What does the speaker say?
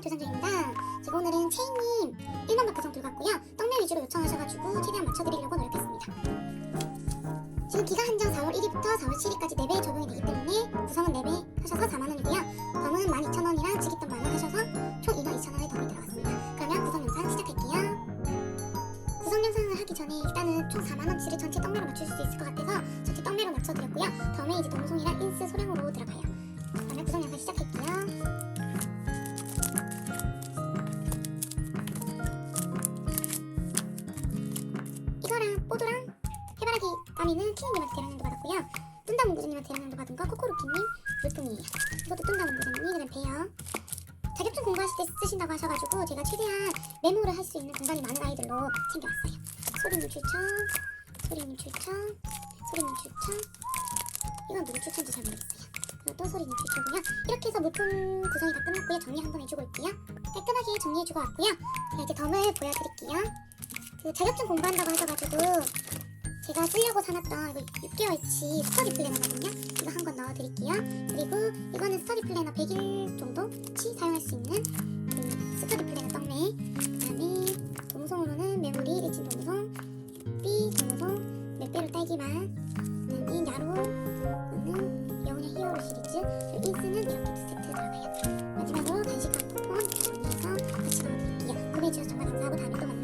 조선조입니다. 제가 오늘은 체인님 1만박 구성 들어갔고요. 떡면 위주로 요청하셔가지고 최대한 맞춰드리려고 노력했습니다. 지금 기가 한정 4월 1일부터 4월 7일까지 4배 적용이 되기 때문에 구성은 4배 하셔서 4만원이고요. 덤은 12,000원이랑 지깃돈 만원 하셔서 총 2만 2천원의 덤이 들어갔습니다. 그러면 구성 영상 시작할게요. 구성 영상을 하기 전에 일단은 총 4만원치를 전체 떡매로 맞출 수 있을 것 같아서 전체 떡매로 맞춰드렸고요. 덤에 이제 동송이랑 인스 소량으로 들어가요. 그러면 구성 영상 시작할게요. 뽀도랑 해바라기 까미는 키님한테 대량량도 받았고요. 뚠다 문구주님한테 대량량도 받은 거 코코루키님 물품이에요. 이것도 뚠다 문구주님이 그다음 배요. 자격증 공부하실 때 쓰신다고 하셔가지고 제가 최대한 메모를 할 수 있는 공간이 많은 아이들로 챙겨왔어요. 소리님 추천, 소리님 추천, 소리님 추천. 이건 누구 추천인지 잘 모르겠어요. 또 소리님 추천이요. 이렇게 해서 물품 구성이 다 끝났고요. 정리 한번 해주고 올게요. 깔끔하게 정리해주고 왔고요. 제가 이제 덤을 보여드릴게요. 그 자격증 공부한다고 하셔가지고 제가 쓰려고 사놨던 그 이거 6개월치 스터디 플래너거든요. 이거 한 권 넣어드릴게요. 그리고 이거는 스터디 플래너 100일 정도치 사용할 수 있는 그 스터디 플래너 떡메. 그다음에 동성으로는 메모리 1층 동성, B 동성, 맷배로 딸기만. 그다음 야로, 이거는 영혼의 히어로 시리즈. 그리고 인스는 이렇게 두 세트 들어가요. 마지막으로 간식한 쿠폰 정리해서 같이 넣어드릴게요. 구매해주셔서 정말 감사하고 다음에 또 만나요.